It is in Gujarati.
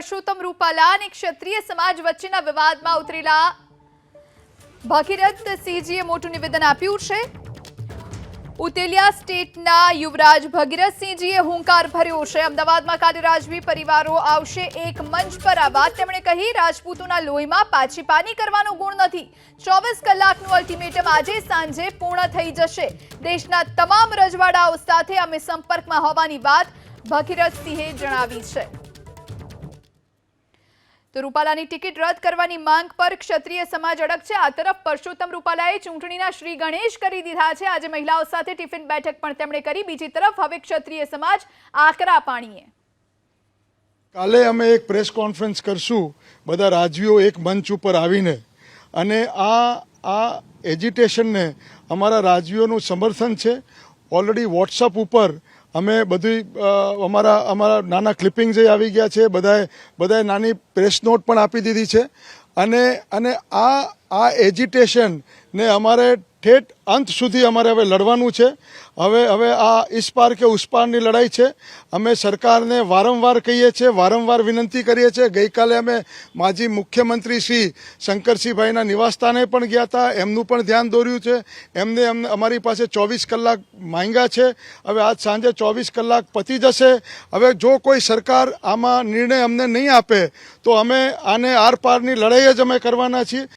પરસોત્તમ રૂપાલા અને ક્ષત્રિય સમાજ વચ્ચેના વિવાદમાં ઉતરેલા ભગીરથ સિંહજીએ મોટું નિવેદન આપ્યું છે. ઉતેલિયા સ્ટેટના યુવરાજ ભગીરથસિંહજીએ હુંકાર ભર્યો છે. અમદાવાદમાં કાલે રાજવી પરિવારો આવશે એક મંચ પર. આ વાત તેમણે કહી, રાજપૂતોના લોહીમાં પાછી પાની કરવાનો ગુણ નથી. ચોવીસ કલાકનું અલ્ટિમેટમ આજે સાંજે પૂર્ણ થઈ જશે. દેશના તમામ રજવાડાઓ સાથે અમે સંપર્કમાં હોવાની વાત ભગીરથસિંહે જણાવી છે. તો રૂપાલાની ટિકિટ રદ કરવાની માંગ પર ક્ષત્રિય સમાજ અડગ છે. આ તરફ પરસોત્તમ રૂપાલાએ ચૂંટણીના શ્રી ગણેશ કરી દીધા છે. આજે મહિલાઓ સાથે ટિફિન બેઠક પણ તેમણે કરી. બીજી તરફ હવે ક્ષત્રિય સમાજ આકરા પાણીએ. કાલે અમે એક પ્રેસ કોન્ફરન્સ કરશું, બધા રાજવીઓ એક મંચ ઉપર આવીને. અને આ આ એજિટેશનને અમારા રાજવીઓનું સમર્થન છે. ઓલરેડી વોટ્સઅપ ઉપર અમે બધી અમારા અમારા નાના ક્લિપિંગ જે આવી ગયા છે, બધાએ બધાએ નાની પ્રેસ નોટ પણ આપી દીધી છે. અને અને આ આ એજિટેશન અમારે ઠેઠ અંત સુધી અમારે હવે લડવાનું છે. હવે હવે આ ઇસ્પાર કે ઉસ્પારની લડાઈ છે. અમે સરકારને વારંવાર કહીએ છીએ, વારંવાર વિનંતી કરીએ છીએ. ગઈકાલે અમે માજી મુખ્યમંત્રી શ્રી શંકરસિંહભાઈના નિવાસસ્થાને પણ ગયા હતા. એમનું પણ ધ્યાન દોર્યું છે. એમને અમને અમારી પાસે ચોવીસ કલાક માંગ્યા છે. હવે આજ સાંજે ચોવીસ કલાક પતી જશે. હવે જો કોઈ સરકાર આમાં નિર્ણય અમને નહીં આપે, તો અમે આને આરપારની લડાઈ જ અમે કરવાના છીએ.